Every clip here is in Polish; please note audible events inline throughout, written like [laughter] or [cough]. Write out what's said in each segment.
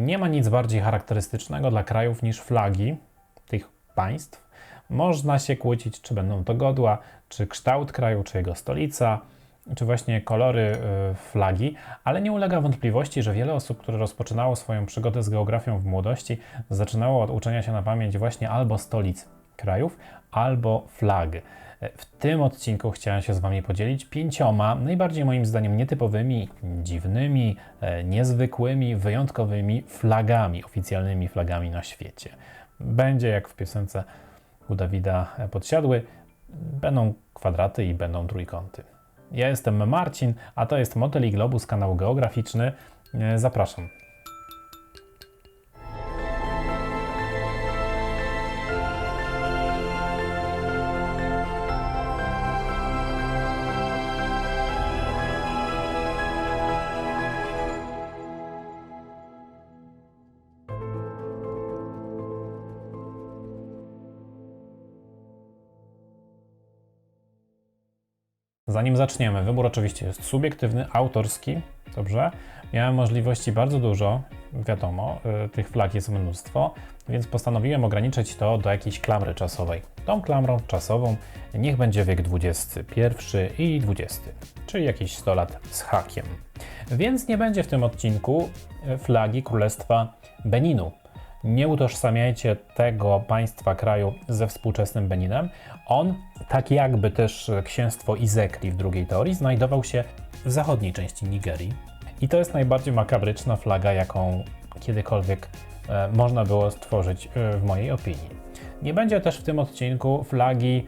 Nie ma nic bardziej charakterystycznego dla krajów niż flagi tych państw. Można się kłócić, czy będą to godła, czy kształt kraju, czy jego stolica, czy właśnie kolory y, flagi, ale nie ulega wątpliwości, że wiele osób, które rozpoczynało swoją przygodę z geografią w młodości, zaczynało od uczenia się na pamięć właśnie albo stolic krajów, albo flag. W tym odcinku chciałem się z Wami podzielić pięcioma najbardziej moim zdaniem nietypowymi, dziwnymi, e, niezwykłymi, wyjątkowymi flagami, oficjalnymi flagami na świecie. Będzie jak w piosence u Dawida Podsiadły, będą kwadraty i będą trójkąty. Ja jestem Marcin, a to jest Motel i Globus, kanał geograficzny. E, Zapraszam. Zanim zaczniemy, wybór oczywiście jest subiektywny, autorski, dobrze? Miałem możliwości bardzo dużo, wiadomo, y, tych flag jest mnóstwo, więc postanowiłem ograniczyć to do jakiejś klamry czasowej. Tą klamrą czasową niech będzie wiek XXI i XX, czyli jakieś 100 lat z hakiem. Więc nie będzie w tym odcinku y, flagi Królestwa Beninu, nie utożsamiajcie tego państwa, kraju ze współczesnym Beninem. On, tak jakby też księstwo Izekli w drugiej teorii, znajdował się w zachodniej części Nigerii. I to jest najbardziej makabryczna flaga, jaką kiedykolwiek e, można było stworzyć e, w mojej opinii. Nie będzie też w tym odcinku flagi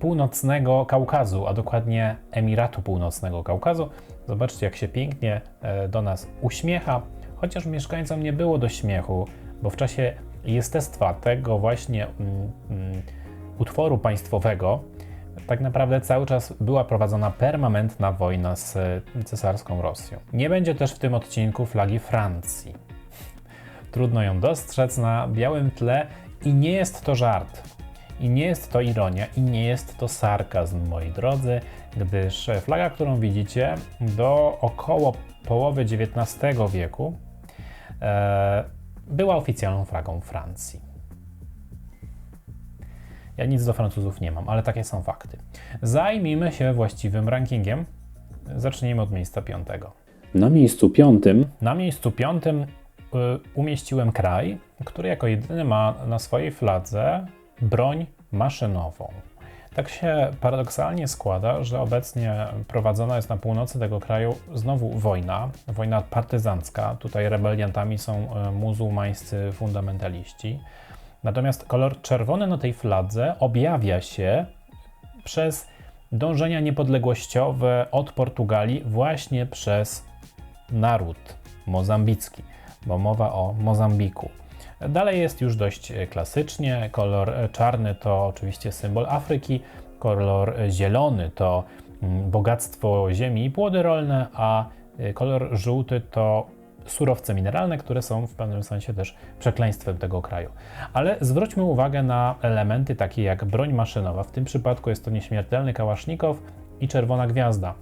północnego Kaukazu, a dokładnie Emiratu Północnego Kaukazu. Zobaczcie, jak się pięknie e, do nas uśmiecha, chociaż mieszkańcom nie było do śmiechu bo w czasie jestestwa tego właśnie mm, mm, utworu państwowego tak naprawdę cały czas była prowadzona permanentna wojna z cesarską Rosją. Nie będzie też w tym odcinku flagi Francji. Trudno ją dostrzec na białym tle i nie jest to żart. I nie jest to ironia, i nie jest to sarkazm, moi drodzy, gdyż flaga, którą widzicie, do około połowy XIX wieku e, była oficjalną flagą Francji. Ja nic do Francuzów nie mam, ale takie są fakty. Zajmijmy się właściwym rankingiem. Zacznijmy od miejsca piątego. Na miejscu piątym Na miejscu piątym y, umieściłem kraj, który jako jedyny ma na swojej fladze broń maszynową. Tak się paradoksalnie składa, że obecnie prowadzona jest na północy tego kraju znowu wojna, wojna partyzancka. Tutaj rebeliantami są e, muzułmańscy fundamentaliści. Natomiast kolor czerwony na tej fladze objawia się przez dążenia niepodległościowe od Portugalii właśnie przez naród mozambicki, bo mowa o Mozambiku. Dalej jest już dość e, klasycznie. Kolor e, czarny to oczywiście symbol Afryki, kolor e, zielony to mm, bogactwo ziemi i płody rolne, a kolor żółty to surowce mineralne, które są w pewnym sensie też przekleństwem tego kraju. Ale zwróćmy uwagę na elementy takie jak broń maszynowa. W tym przypadku jest to nieśmiertelny kałasznikow i czerwona gwiazda.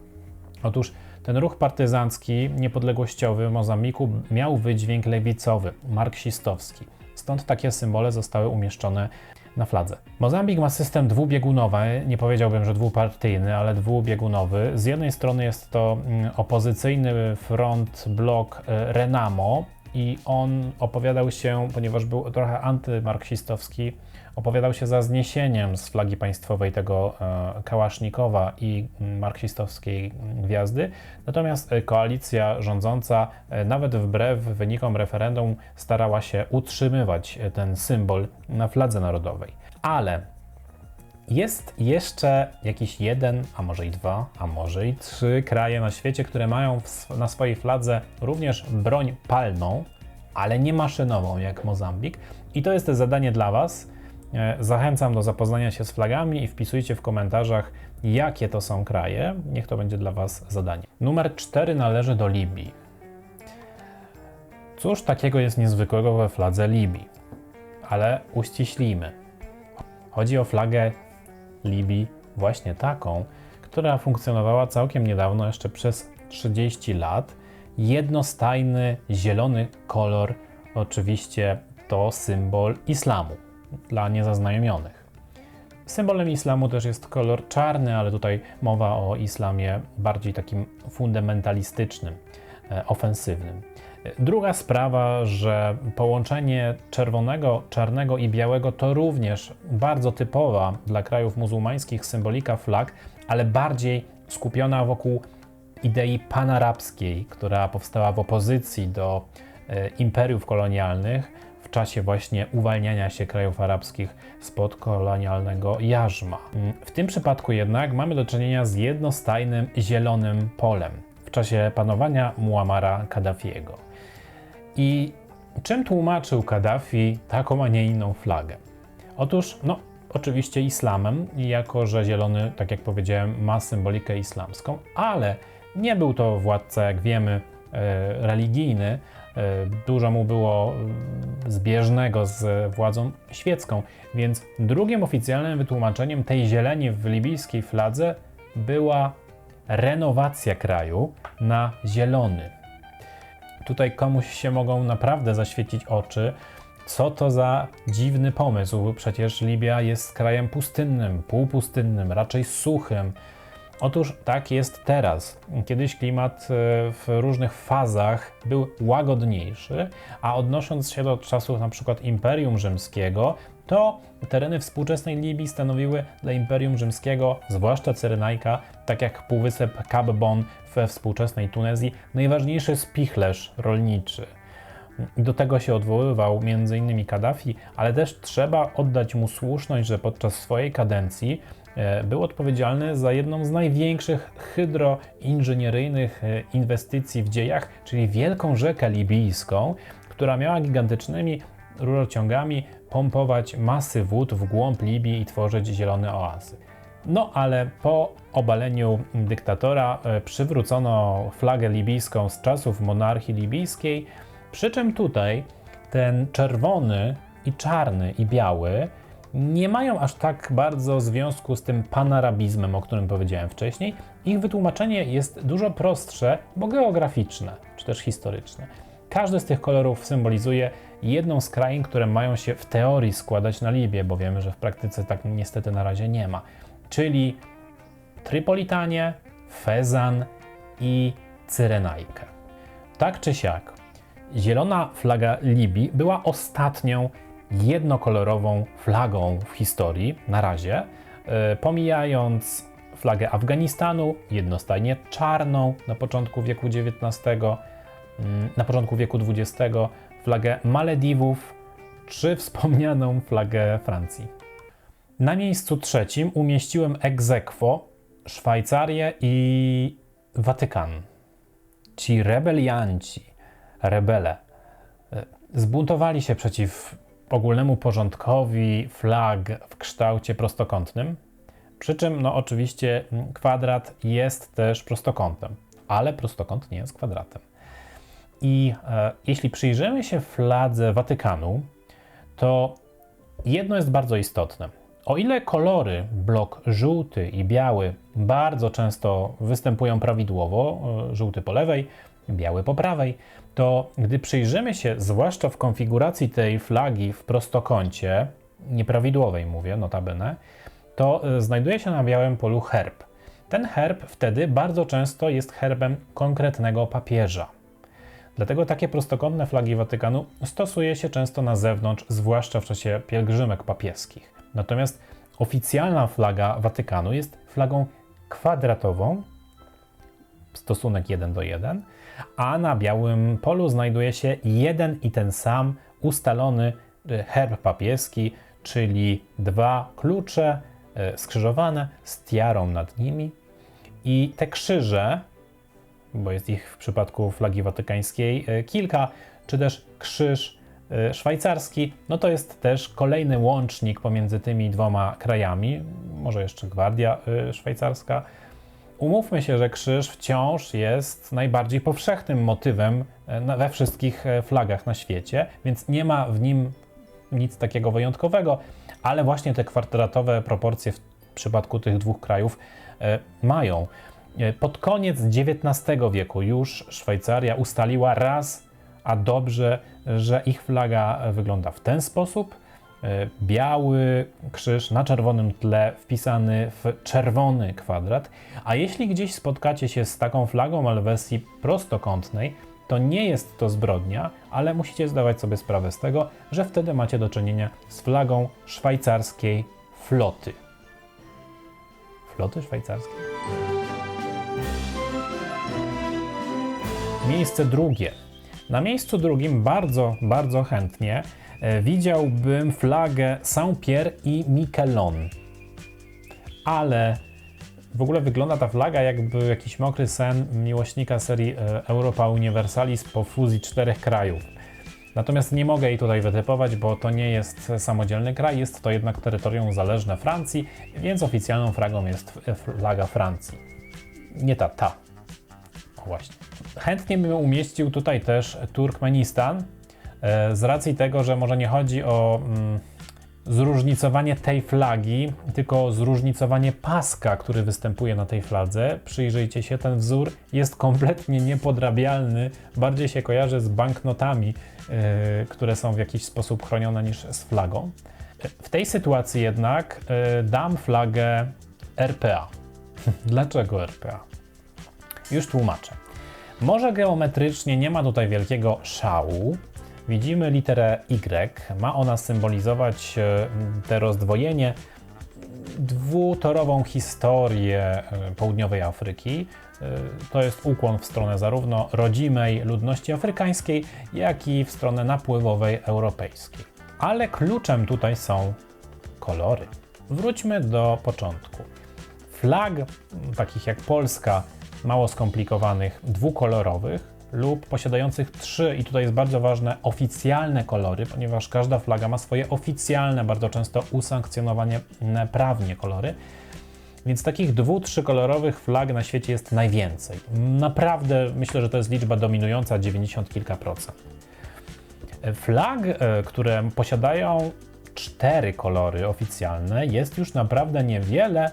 Otóż ten ruch partyzancki, niepodległościowy w Mozambiku miał wydźwięk lewicowy, marksistowski. Stąd takie symbole zostały umieszczone na fladze. Mozambik ma system dwubiegunowy, nie powiedziałbym, że dwupartyjny, ale dwubiegunowy. Z jednej strony jest to mm, opozycyjny front blok e, Renamo i on opowiadał się, ponieważ był trochę antymarksistowski, opowiadał się za zniesieniem z flagi państwowej tego e, Kałasznikowa i marksistowskiej gwiazdy. Natomiast e, koalicja rządząca, e, nawet wbrew wynikom referendum, starała się utrzymywać ten symbol na fladze narodowej. Ale jest jeszcze jakiś jeden, a może i dwa, a może i trzy kraje na świecie, które mają na swojej fladze również broń palną, ale nie maszynową jak Mozambik. I to jest zadanie dla Was. E, zachęcam do zapoznania się z flagami i wpisujcie w komentarzach, jakie to są kraje. Niech to będzie dla Was zadanie. Numer 4 należy do Libii. Cóż takiego jest niezwykłego we fladze Libii? Ale uściślimy. Chodzi o flagę Libii, właśnie taką, która funkcjonowała całkiem niedawno, jeszcze przez 30 lat, jednostajny zielony kolor, oczywiście to symbol islamu dla niezaznajomionych. Symbolem islamu też jest kolor czarny, ale tutaj mowa o islamie bardziej takim fundamentalistycznym, e, ofensywnym. Druga sprawa, że połączenie czerwonego, czarnego i białego to również bardzo typowa dla krajów muzułmańskich symbolika flag, ale bardziej skupiona wokół idei panarabskiej, która powstała w opozycji do e, imperiów kolonialnych w czasie właśnie uwalniania się krajów arabskich spod kolonialnego jarzma. W tym przypadku jednak mamy do czynienia z jednostajnym zielonym polem w czasie panowania Muamara Kaddafiego. I czym tłumaczył Kaddafi taką, a nie inną flagę? Otóż, no, oczywiście islamem, jako że zielony, tak jak powiedziałem, ma symbolikę islamską, ale nie był to władca, jak wiemy, religijny. E, dużo mu było zbieżnego z władzą świecką, więc drugim oficjalnym wytłumaczeniem tej zieleni w libijskiej fladze była renowacja kraju na zielony. Tutaj komuś się mogą naprawdę zaświecić oczy. Co to za dziwny pomysł? Przecież Libia jest krajem pustynnym, półpustynnym, raczej suchym. Otóż tak jest teraz. Kiedyś klimat e, w różnych fazach był łagodniejszy, a odnosząc się do czasów przykład Imperium Rzymskiego, to tereny współczesnej Libii stanowiły dla Imperium Rzymskiego, zwłaszcza Cyrenajka, tak jak półwysep Cap Bon we współczesnej Tunezji, najważniejszy spichlerz rolniczy. Do tego się odwoływał m.in. Kaddafi, ale też trzeba oddać mu słuszność, że podczas swojej kadencji był odpowiedzialny za jedną z największych hydroinżynieryjnych e, inwestycji w dziejach, czyli wielką rzekę libijską, która miała gigantycznymi rurociągami pompować masy wód w głąb Libii i tworzyć zielone oazy. No ale po obaleniu dyktatora e, przywrócono flagę libijską z czasów monarchii libijskiej, przy czym tutaj ten czerwony i czarny i biały nie mają aż tak bardzo związku z tym panarabizmem, o którym powiedziałem wcześniej. Ich wytłumaczenie jest dużo prostsze, bo geograficzne, czy też historyczne. Każdy z tych kolorów symbolizuje jedną z krain, które mają się w teorii składać na Libię, bo wiemy, że w praktyce tak niestety na razie nie ma. Czyli Trypolitanie, Fezan i Cyrenajkę. Tak czy siak, zielona flaga Libii była ostatnią jednokolorową flagą w historii na razie, yy, pomijając flagę Afganistanu, jednostajnie czarną na początku wieku XIX, yy, na początku wieku XX, flagę Malediwów czy wspomnianą flagę Francji. Na miejscu trzecim umieściłem egzekwo Szwajcarię i Watykan. Ci rebelianci, rebele, e, zbuntowali się przeciw ogólnemu porządkowi flag w kształcie prostokątnym. Przy czym, no oczywiście, kwadrat jest też prostokątem, ale prostokąt nie jest kwadratem. I e, jeśli przyjrzymy się fladze Watykanu, to jedno jest bardzo istotne. O ile kolory, blok żółty i biały, bardzo często występują prawidłowo, e, żółty po lewej, biały po prawej, to gdy przyjrzymy się, zwłaszcza w konfiguracji tej flagi w prostokącie, nieprawidłowej mówię, notabene, to e, znajduje się na białym polu herb. Ten herb wtedy bardzo często jest herbem konkretnego papieża. Dlatego takie prostokątne flagi Watykanu stosuje się często na zewnątrz, zwłaszcza w czasie pielgrzymek papieskich. Natomiast oficjalna flaga Watykanu jest flagą kwadratową, stosunek 1 do 1, a na białym polu znajduje się jeden i ten sam ustalony e, herb papieski, czyli dwa klucze e, skrzyżowane z tiarą nad nimi. I te krzyże bo jest ich w przypadku flagi watykańskiej e, kilka, czy też krzyż szwajcarski, no to jest też kolejny łącznik pomiędzy tymi dwoma krajami, może jeszcze gwardia e, szwajcarska. Umówmy się, że krzyż wciąż jest najbardziej powszechnym motywem we wszystkich flagach na świecie, więc nie ma w nim nic takiego wyjątkowego, ale właśnie te kwadratowe proporcje w przypadku tych dwóch krajów mają. Pod koniec XIX wieku już Szwajcaria ustaliła raz, a dobrze, że ich flaga wygląda w ten sposób. E, Biały krzyż na czerwonym tle wpisany w czerwony kwadrat. A jeśli gdzieś spotkacie się z taką flagą, ale w wersji prostokątnej, to nie jest to zbrodnia, ale musicie zdawać sobie sprawę z tego, że wtedy macie do czynienia z flagą szwajcarskiej floty. Floty szwajcarskiej? Miejsce drugie. Na miejscu drugim bardzo, bardzo chętnie e, widziałbym flagę Saint-Pierre i Miquelon. Ale w ogóle wygląda ta flaga jakby jakiś mokry sen miłośnika serii e, Europa Universalis po fuzji czterech krajów. Natomiast nie mogę jej tutaj wytypować, bo to nie jest samodzielny kraj, jest to jednak terytorium zależne Francji, więc oficjalną flagą jest f- flaga Francji. Nie ta, ta. O właśnie. Chętnie bym umieścił tutaj też Turkmenistan, e, z racji tego, że może nie chodzi o mm, zróżnicowanie tej flagi, tylko zróżnicowanie paska, który występuje na tej fladze. Przyjrzyjcie się, ten wzór jest kompletnie niepodrabialny, bardziej się kojarzy z banknotami, e, które są w jakiś sposób chronione niż z flagą. W tej sytuacji jednak e, dam flagę RPA. [laughs] Dlaczego RPA? Już tłumaczę. Może geometrycznie nie ma tutaj wielkiego szału. Widzimy literę Y. Ma ona symbolizować e, te rozdwojenie, dwutorową historię e, południowej Afryki. E, To jest ukłon w stronę zarówno rodzimej ludności afrykańskiej, jak i w stronę napływowej europejskiej. Ale kluczem tutaj są kolory. Wróćmy do początku. Flag, takich jak Polska, mało skomplikowanych, dwukolorowych lub posiadających trzy, i tutaj jest bardzo ważne, oficjalne kolory, ponieważ każda flaga ma swoje oficjalne, bardzo często usankcjonowane prawnie kolory. Więc takich dwu, trzykolorowych flag na świecie jest najwięcej. Naprawdę myślę, że to jest liczba dominująca 90 kilka procent. Flag, e, które posiadają cztery kolory oficjalne, jest już naprawdę niewiele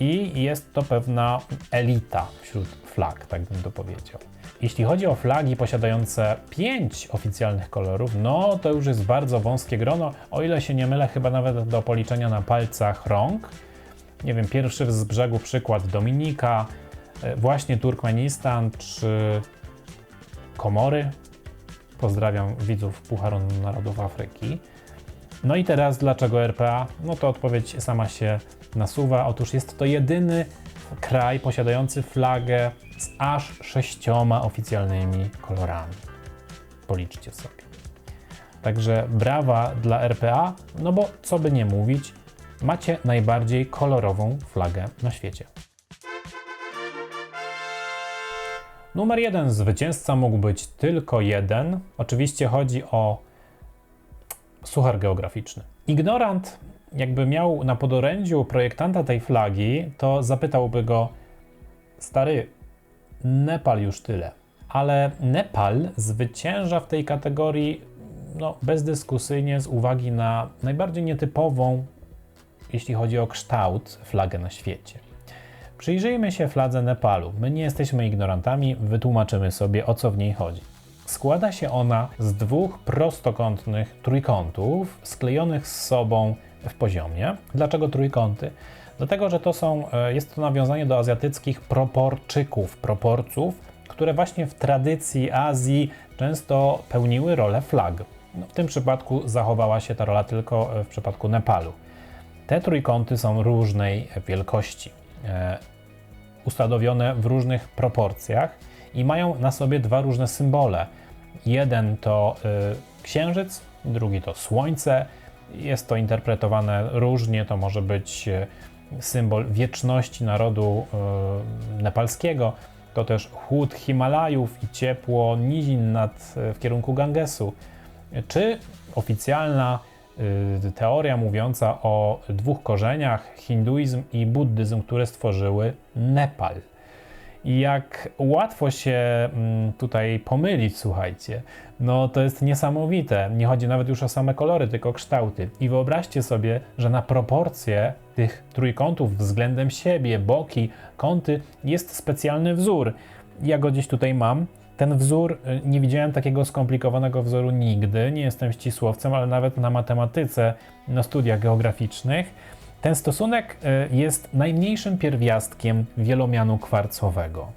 i jest to pewna elita wśród flag, tak bym to powiedział. Jeśli chodzi o flagi posiadające pięć oficjalnych kolorów, no to już jest bardzo wąskie grono, o ile się nie mylę, chyba nawet do policzenia na palcach rąk. Nie wiem, pierwszy z brzegu przykład Dominika, e, właśnie Turkmenistan czy Komory. Pozdrawiam widzów Pucharu Narodów Afryki. No i teraz dlaczego RPA? No to odpowiedź sama się nasuwa. Otóż jest to jedyny kraj posiadający flagę z aż sześcioma oficjalnymi kolorami. Policzcie sobie. Także brawa dla RPA, no bo co by nie mówić, macie najbardziej kolorową flagę na świecie. Numer jeden zwycięzca mógł być tylko jeden. Oczywiście chodzi o suchar geograficzny. Ignorant, jakby miał na podorędziu projektanta tej flagi, to zapytałby go: Stary, Nepal już tyle. Ale Nepal zwycięża w tej kategorii no, bezdyskusyjnie z uwagi na najbardziej nietypową, jeśli chodzi o kształt, flagę na świecie. Przyjrzyjmy się fladze Nepalu. My nie jesteśmy ignorantami, wytłumaczymy sobie o co w niej chodzi. Składa się ona z dwóch prostokątnych trójkątów sklejonych z sobą w poziomie. Dlaczego trójkąty? Dlatego, że to są, e, jest to nawiązanie do azjatyckich proporczyków, proporców, które właśnie w tradycji Azji często pełniły rolę flag. No, w tym przypadku zachowała się ta rola tylko e, w przypadku Nepalu. Te trójkąty są różnej wielkości, e, ustanowione w różnych proporcjach i mają na sobie dwa różne symbole. Jeden to księżyc, drugi to słońce. Jest to interpretowane różnie, to może być y, symbol wieczności narodu y, nepalskiego, to też chłód Himalajów i ciepło nizin nad, w kierunku Gangesu, czy oficjalna teoria mówiąca o dwóch korzeniach, hinduizm i buddyzm, które stworzyły Nepal. Jak łatwo się mm, tutaj pomylić, słuchajcie. No to jest niesamowite. Nie chodzi nawet już o same kolory, tylko kształty. I wyobraźcie sobie, że na proporcje tych trójkątów względem siebie, boki, kąty jest specjalny wzór. Ja go gdzieś tutaj mam. Ten wzór, y, nie widziałem takiego skomplikowanego wzoru nigdy. Nie jestem ścisłowcem, ale nawet na matematyce, na studiach geograficznych. Ten stosunek y, jest najmniejszym pierwiastkiem wielomianu kwarcowego.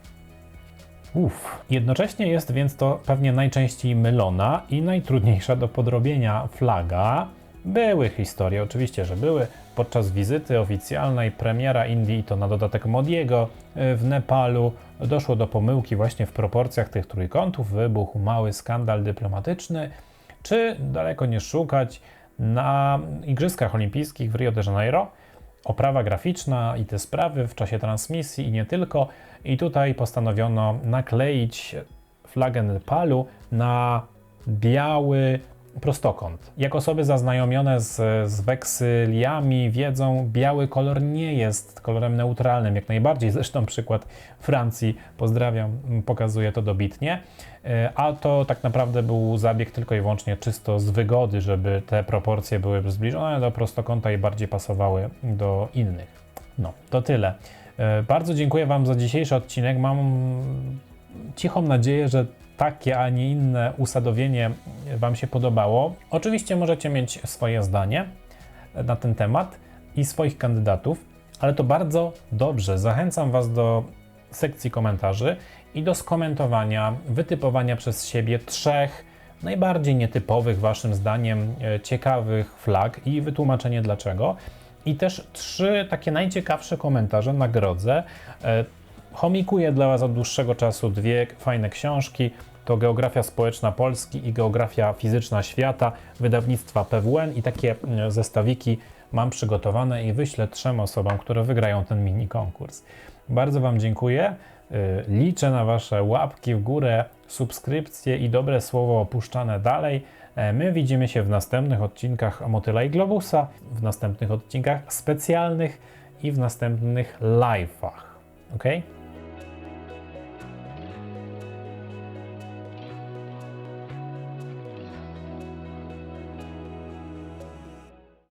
Uff. Jednocześnie jest więc to pewnie najczęściej mylona i najtrudniejsza do podrobienia flaga. Były historie, oczywiście, że były. Podczas wizyty oficjalnej premiera Indii, to na dodatek Modiego, y, w Nepalu doszło do pomyłki właśnie w proporcjach tych trójkątów, wybuchł mały skandal dyplomatyczny. Czy daleko nie szukać, na Igrzyskach Olimpijskich w Rio de Janeiro oprawa graficzna i te sprawy w czasie transmisji i nie tylko. I tutaj postanowiono nakleić flagę Nepalu na biały prostokąt. Jak osoby zaznajomione z, z weksyliami wiedzą, biały kolor nie jest kolorem neutralnym, jak najbardziej. Zresztą przykład Francji, pozdrawiam, pokazuje to dobitnie. E, A to tak naprawdę był zabieg tylko i wyłącznie czysto z wygody, żeby te proporcje były zbliżone do prostokąta i bardziej pasowały do innych. No, to tyle. E, Bardzo dziękuję Wam za dzisiejszy odcinek. Mam cichą nadzieję, że takie, a nie inne usadowienie Wam się podobało. Oczywiście możecie mieć swoje zdanie na ten temat i swoich kandydatów, ale to bardzo dobrze. Zachęcam Was do sekcji komentarzy i do skomentowania, wytypowania przez siebie trzech najbardziej nietypowych, Waszym zdaniem, e, ciekawych flag i wytłumaczenie dlaczego. I też trzy takie najciekawsze komentarze nagrodzę. E, Chomikuję dla Was od dłuższego czasu dwie fajne książki. To Geografia Społeczna Polski i Geografia Fizyczna Świata wydawnictwa PWN i takie e, zestawiki mam przygotowane i wyślę trzem osobom, które wygrają ten mini konkurs. Bardzo Wam dziękuję. Y, Liczę na Wasze łapki w górę, subskrypcje i dobre słowo opuszczane dalej. E, My widzimy się w następnych odcinkach Motyla i Globusa, w następnych odcinkach specjalnych i w następnych live'ach. ok?